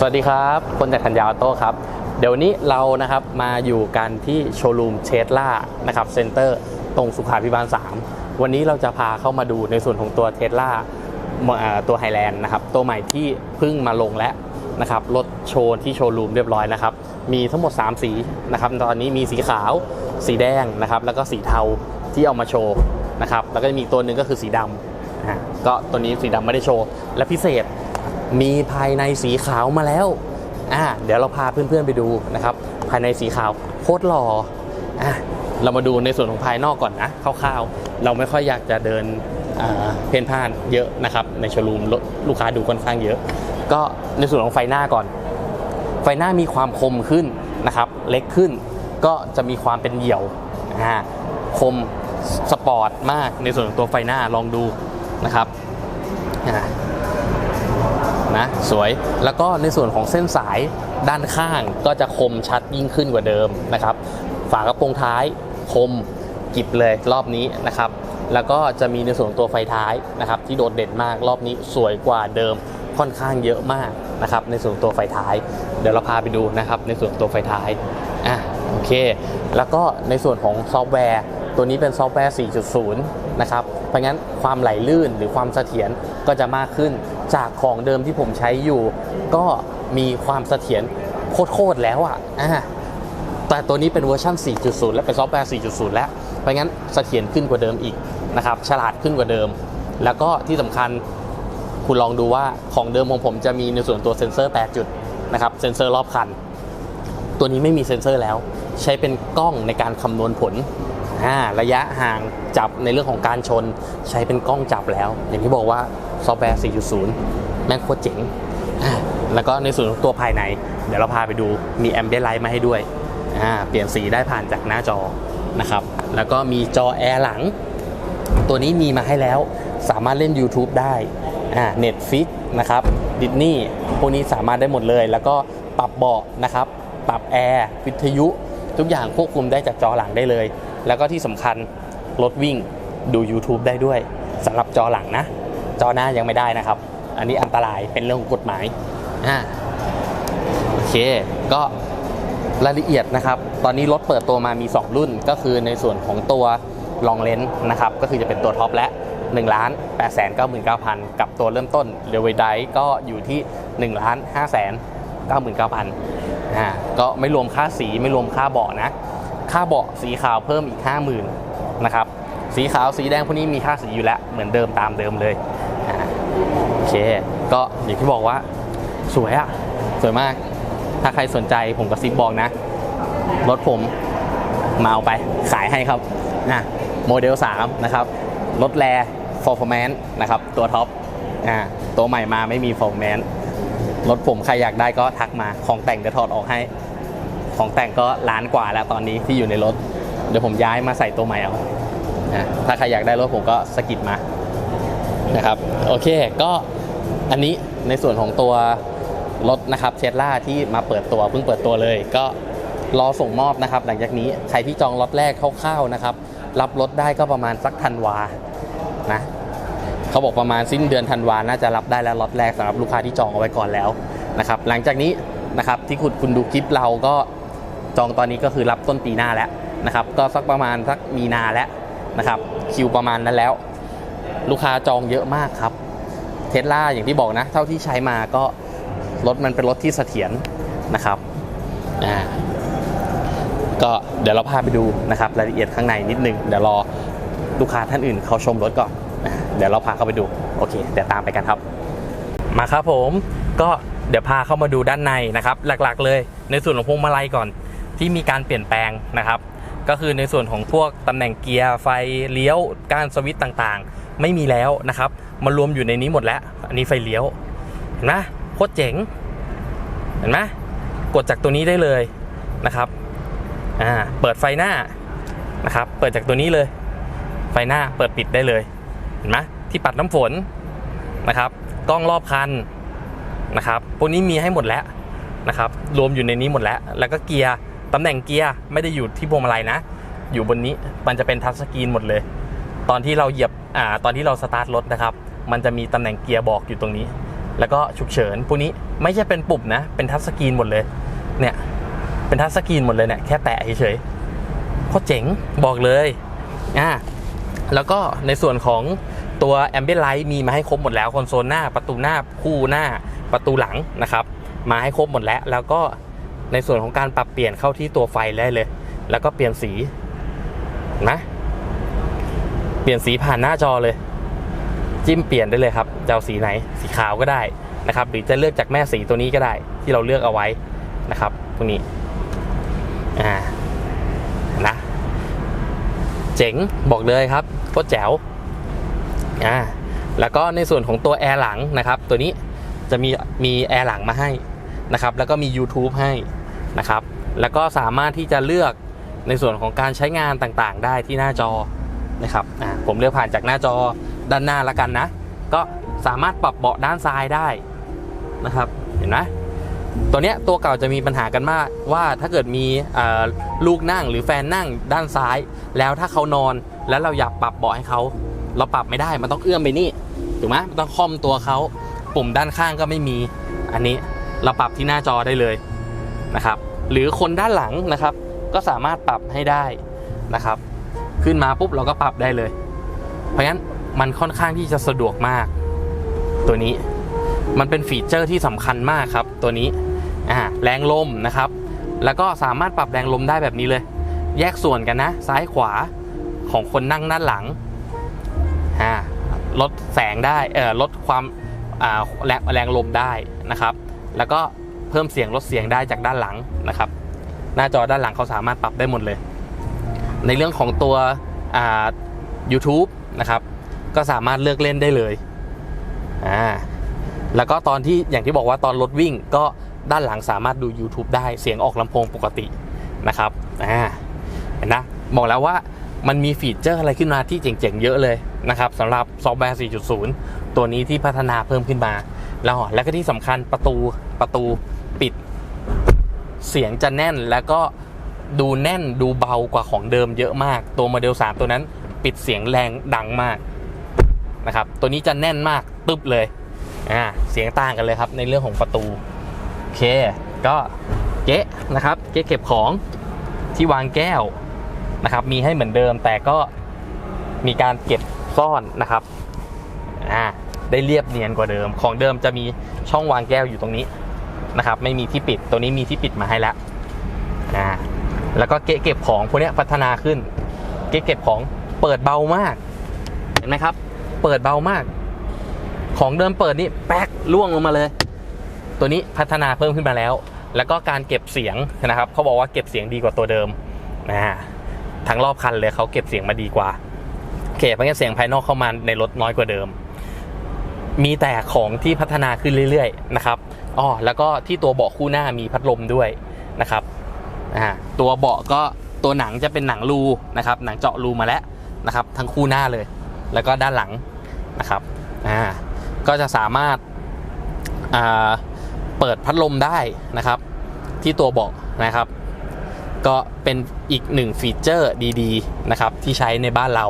สวัสดีครับ คนจากธัญญาออโต้ครับ เดี๋ยววนนี้เรานะครับมาอยู่กันที่โชว์รูมเชสล่านะครับเซ็นเตอร์ตรงสุขาพิบาล 3 วันนี้เราจะพาเข้ามาดูในส่วนของตัวเทสลาตัวไฮแลนด์นะครับ ตัวใหม่ที่เพิ่งมาลงแล้วนะครับ รถโชว์ที่โชว์รูมเรียบร้อยนะครับ มีทั้งหมด 3 สีนะครับ ตอนนี้มีสีขาว สีแดงนะครับ แล้วก็สีเทาที่เอามาโชว์นะครับ แล้วก็จะมีตัวหนึ่งก็คือสีดำอะก็ตัวนี้สีดำไม่ได้โชว์ และพิเศษ มีภายในสีขาวมาแล้วอ่าเดี๋ยวเราพาเพื่อนๆไปดูนะครับ ภายในสีขาวโคตรหล่ออะเรามาดูในส่วนของภายนอกก่อนนะคร่าวๆ เราไม่ค่อยอยากจะเดินเพ่นพ่านเยอะนะครับ ในโชว์รูมลูกค้าดูค่อนข้างเยอะ ก็ในส่วนของไฟหน้าก่อน ไฟหน้ามีความคมขึ้นนะครับ เล็กขึ้นก็จะมีความเป็นเหี่ยวคมสปอร์ตมากในส่วนของตัวไฟหน้าลองดูนะครับ นะ สวย แล้วก็ในส่วนของเส้นสายด้านข้างก็จะคมชัดยิ่งขึ้นกว่าเดิมนะครับ ฝากระโปรงท้ายคมกิบเลยรอบนี้นะครับแล้วก็จะมีในส่วนตัวไฟท้ายนะครับที่โดดเด่นมากรอบนี้สวยกว่าเดิมค่อนข้างเยอะมากนะครับในส่วนตัวไฟท้าย เดี๋ยวเราพาไปดูนะครับในส่วนตัวไฟท้ายอะโอเค แล้วก็ในส่วนของซอฟต์แวร์ ตัวนี้เป็นซอฟต์แวร์ 4.0 นะครับเพราะงั้นความไหลลื่นหรือความเสถียรก็จะมากขึ้น จากของเดิมที่ผมใช้อยู่ ก็มีความเสถียรโคตรๆแล้วอะอ่าแต่ตัวนี้เป็นเวอร์ชัน 4.0 และเป็นซอฟต์แวร์ 4.0 แล้ว เพราะงั้นเสถียรขึ้นกว่าเดิมอีกนะครับ ฉลาดขึ้นกว่าเดิม แล้วก็ที่สำคัญคุณลองดูว่าของเดิมของผมจะมีในส่วนตัวเซ็นเซอร์ 8 จุดนะครับ เซ็นเซอร์รอบคัน ตัวนี้ไม่มีเซ็นเซอร์แล้ว ใช้เป็นกล้องในการคำนวณผล ระยะห่างจับในเรื่องของการชน ใช้เป็นกล้องจับแล้ว อย่างที่บอกว่า ซอฟต์แวร์ 4.0 แม่งโคตรเจ๋ง แล้วก็ในส่วนของตัวภายใน เดี๋ยวเราพาไปดูมีแอมเบียไลท์มาให้ด้วย เปลี่ยนสีได้ผ่านจากหน้าจอนะครับ แล้วก็มีจอแอร์หลัง ตัวนี้มีมาให้แล้ว สามารถเล่น YouTube ได้อ่า Netflix นะครับดิสนีย์พวกนี้สามารถได้หมดเลย แล้วก็ปรับเบาะนะครับ ปรับแอร์วิทยุ ทุกอย่างควบคุมได้จากจอหลังได้เลย แล้วก็ที่สำคัญรถวิ่งดู YouTube ได้ด้วยสำหรับจอหลังนะ จอหน้ายังไม่ได้นะครับ อันนี้อันตรายเป็นเรื่องของกฎหมายอ่าโอเค ก็รายละเอียดนะครับ ตอนนี้รถเปิดตัวมามี 2 รุ่น ก็คือในส่วนของตัวลองเลนส์นะครับ ก็คือจะเป็นตัวท็อปและ1ล้าน8 9 9 0 0 0 กับตัวเริ่มต้นเรเวไดก็อยู่ที่1ล้าน5 9 9 0 0 0อ่าก็ไม่รวมค่าสีไม่รวมค่าเบาะนะ ค่าเบาะสีขาวเพิ่มอีก 50,000นะครับ สีขาวสีแดงพวกนี้มีค่าสีอยู่แล้วเหมือนเดิมตามเดิมเลย โอเค ก็อย่างที่บอกว่า สวยอะสวยมาก ถ้าใครสนใจผมกระซิบบอกนะ รถผมมาเอาไปขายให้ครับนะโมเดล 3 นะครับ รถแร performance นะครับ ตัวท็อปอ่าตัวใหม่มาไม่มี performance รถผมใครอยากได้ก็ทักมาของแต่งจะถอดออกให้ ของแต่งก็ล้านกว่าแล้วตอนนี้ที่อยู่ในรถ เดี๋ยวผมย้ายมาใส่ตัวใหม่เอานะถ้าใครอยากได้รถผมก็สกิดมา นะครับโอเคก็อันนี้ในส่วนของตัวรถนะครับเทสล่าที่มาเปิดตัวเพิ่งเปิดตัวเลย ก็รอส่งมอบนะครับ หลังจากนี้ใครที่จองล็อตแรกคร่าวๆนะครับ รับรถได้ก็ประมาณสักธันวานะเขาบอกประมาณสิ้นเดือนธันวาน่าจะรับได้แล้วล็อตแรกสำหรับลูกค้าที่จองเอาไว้ก่อนแล้วนะครับหลังจากนี้นะครับที่คุณคุณดูคลิปเราก็จองตอนนี้ก็คือรับต้นปีหน้าแล้วนะครับ ก็สักประมาณสักมีนาแล้วนะครับคิวประมาณนั้นแล้ว ลูกค้าจองเยอะมากครับเทสลาอย่างที่บอกนะ เท่าที่ใช้มาก็รถมันเป็นรถที่เสถียรนะครับอ่าก็เดี๋ยวเราพาไปดูนะครับรายละเอียดข้างในนิดนึง เดี๋ยวรอลูกค้าท่านอื่นเขาชมรถก่อนเดี๋ยวเราพาเข้าไปดูโอเคเดี๋ยวตามไปกันครับ มาครับผมก็เดี๋ยวพาเข้ามาดูด้านในนะครับ หลักๆ เลยในส่วนของพวงมาลัยก่อนที่มีการเปลี่ยนแปลงนะครับ ก็คือในส่วนของพวกตำแหน่งเกียร์ไฟเลี้ยวก้านสวิตช์ต่างๆ ไม่มีแล้วนะครับมารวมอยู่ในนี้หมดแล้ว อันนี้ไฟเลี้ยวเห็นไหมโคตรเจ๋งเห็นไหมกดจากตัวนี้ได้เลยนะครับอ่าเปิดไฟหน้านะครับ เปิดจากตัวนี้เลย ไฟหน้าเปิดปิดได้เลยเห็นไหมที่ปัดน้ำฝนนะครับกล้องรอบคันนะครับพวกนี้มีให้หมดแล้วนะครับรวมอยู่ในนี้หมดแล้ว แล้วก็เกียร์ตำแหน่งเกียร์ไม่ได้อยู่ที่พวงมาลัยนะ อยู่บนนี้มันจะเป็นทัชสกรีนหมดเลย ตอนที่เราเหยียบ อ่าตอนที่เราสตาร์ทรถนะครับ มันจะมีตำแหน่งเกียร์บอกอยู่ตรงนี้ แล้วก็ฉุกเฉินพวกนี้ไม่ใช่เป็นปุ่มนะ เป็นทัชสกรีนหมดเลย เนี่ย เป็นทัชสกรีนหมดเลยเนี่ย แค่แตะเฉยๆโคตรเจ๋งบอกเลยอ่าแล้วก็ในส่วนของตัวแอมเบียไลท์มีมาให้ครบหมดแล้วคอนโซลหน้า ประตูหน้าคู่หน้าประตูหลังนะครับ มาให้ครบหมดแล้ว แล้วก็ในส่วนของการปรับเปลี่ยนเข้าที่ตัวไฟได้เลย แล้วก็เปลี่ยนสีนะ ปลี่ยนสีผ่านหน้าจอเลย จิ้มเปลี่ยนได้เลยครับจะเอาสีไหนสีขาวก็ได้นะครับ หรือจะเลือกจากแม่สีตัวนี้ก็ได้ ที่เราเลือกเอาไว้นะครับพวกนี้อ่านะเจ๋งบอกเลยครับโคตรแจ๋วอ่าแล้วก็ในส่วนของตัวแอร์หลังนะครับ ตัวนี้จะมีมีแอร์หลังมาให้นะครับ แล้วก็มี YouTube ให้นะครับ แล้วก็สามารถที่จะเลือกในส่วนของการใช้งานต่างๆ ได้ที่หน้าจอ นะครับผมเลือกผ่านจากหน้าจอด้านหน้าล้วกันนะ ก็สามารถปรับเบาะด้านซ้ายได้นะครับเห็นไหมตัวเนี้ยตัวเก่าจะมีปัญหากันมากว่าถ้าเกิดมีลูกนั่งหรือแฟนนั่งด้านซ้าย แล้วถ้าเขานอนแล้วเราอยากปรับเบาะให้เขาเราปรับไม่ได้มันต้องเอื้อมไปนี่ถูกไหมมันต้องค่อมตัวเขาปุ่มด้านข้างก็ไม่มีอันนี้เราปรับที่หน้าจอได้เลยนะครับ หรือคนด้านหลังนะครับ ก็สามารถปรับให้ได้นะครับ ขึ้นมาปุ๊บเราก็ปรับได้เลย เพราะฉะนั้นมันค่อนข้างที่จะสะดวกมาก ตัวนี้มันเป็นฟีเจอร์ที่สำคัญมากครับ ตัวนี้อ่าแรงลมนะครับ แล้วก็สามารถปรับแรงลมได้แบบนี้เลย แยกส่วนกันนะ ซ้ายขวาของคนนั่งด้านหลังอ่าลดแสงได้เออลดความอ่าแรงแรงลมได้นะครับ แล้วก็เพิ่มเสียงลดเสียงได้จากด้านหลังนะครับ หน้าจอด้านหลังเขาสามารถปรับได้หมดเลย ในเรื่องของตัวอ่า YouTube นะครับ ก็สามารถเลือกเล่นได้เลยอ่าแล้วก็ตอนที่อย่างที่บอกว่าตอนรถวิ่งก็ด้านหลังสามารถดู YouTube ได้เสียงออกลำโพงปกตินะครับอ่าเห็นนะบอกแล้วว่ามันมีฟีเจอร์อะไรขึ้นมาที่เจ๋งๆเยอะเลยนะครับสำหรับซอฟต์แวร์ 4.0 ตัวนี้ที่พัฒนาเพิ่มขึ้นมา แล้วแล้วก็ที่สำคัญประตูประตูปิด เสียงจะแน่นแล้วก็ ดูแน่นดูเบากว่าของเดิมเยอะมาก ตัวโมเดล 3 ตัวนั้นปิดเสียงแรงดังมากนะครับ ตัวนี้จะแน่นมากตึ๊บเลยอ่าเสียงต่างกันเลยครับในเรื่องของประตู โอเค ก็เก๊ะนะครับ เก๊ะเก็บของที่วางแก้วนะครับ มีให้เหมือนเดิมแต่ก็มีการเก็บซ่อนนะครับอ่าได้เรียบเนียนกว่าเดิม ของเดิมจะมีช่องวางแก้วอยู่ตรงนี้นะครับ ไม่มีที่ปิดตัวนี้มีที่ปิดมาให้แล้วอ่า แล้วก็เกะเก็บของพวกนี้พัฒนาขึ้น เกะเก็บของเปิดเบามาก เห็นไหมครับ เปิดเบามาก ของเดิมเปิดนี่แป๊กล่วงลงมาเลย ตัวนี้พัฒนาเพิ่มขึ้นมาแล้ว แล้วก็การเก็บเสียงนะครับเขาบอกว่าเก็บเสียงดีกว่าตัวเดิมนะทั้งรอบคันเลยเขาเก็บเสียงมาดีกว่าโอเคเพราะงั้นเสียงภายนอกเข้ามาในรถน้อยกว่าเดิม มีแต่ของที่พัฒนาขึ้นเรื่อยๆนะครับอ๋อแล้วก็ที่ตัวเบาะคู่หน้ามีพัดลมด้วยนะครับ ตัวเบาะก็ตัวหนังจะเป็นหนังรูนะครับ หนังเจาะรูมาแล้วนะครับ ทั้งคู่หน้าเลย แล้วก็ด้านหลังนะครับอ่าก็จะสามารถอ่าเปิดพัดลมได้นะครับ ที่ตัวเบาะนะครับ ก็เป็นอีกหนึ่งฟีเจอร์ดีๆนะครับที่ใช้ในบ้านเรา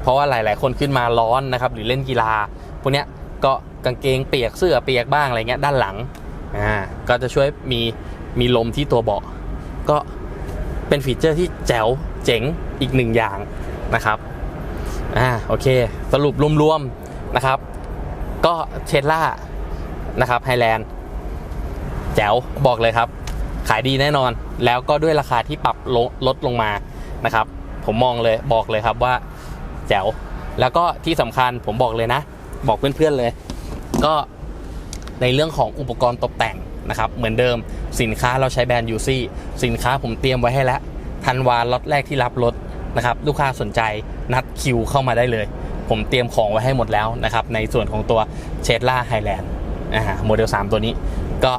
เพราะว่าหลาย ๆ คนขึ้นมาร้อนนะครับ หรือเล่นกีฬาพวกเนี้ยก็กางเกงเปียกเสื้อเปียกบ้างอะไรเงี้ยด้านหลังอ่าก็จะช่วยมีมีลมที่ตัวเบาะ ก็เป็นฟีเจอร์ที่แจ๋วเจ๋งอีกหนึ่งอย่างนะครับอ่าโอเค สรุปรวมๆนะครับ ก็เชดล่านะครับไฮแลนด์แจ๋วบอกเลยครับ ขายดีแน่นอนแล้วก็ด้วยราคาที่ปรับลดลดลงมานะครับ ผมมองเลยบอกเลยครับว่าแจ๋วแล้วก็ที่สำคัญผมบอกเลยนะ บอกเพื่อนๆเลย ก็ในเรื่องของอุปกรณ์ตกแต่ง นะครับเหมือนเดิมสินค้าเราใช้แบรนด์ยูซี่สินค้าผมเตรียมไว้ให้แล้วทันวาล็อตแรกที่รับรถนะครับลูกค้าสนใจนัดคิวเข้ามาได้เลย ผมเตรียมของไว้ให้หมดแล้วนะครับในส่วนของตัวเชดล่าไฮแลนด์อ่าโมเดล 3 ตัวนี้ก็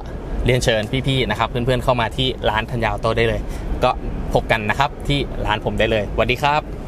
เรียนเชิญพี่ๆนะครับเพื่อนๆเข้ามาที่ร้านธัญญาออโตได้เลย ก็พบกันนะครับที่ร้านผมได้เลยสวัสดีครับ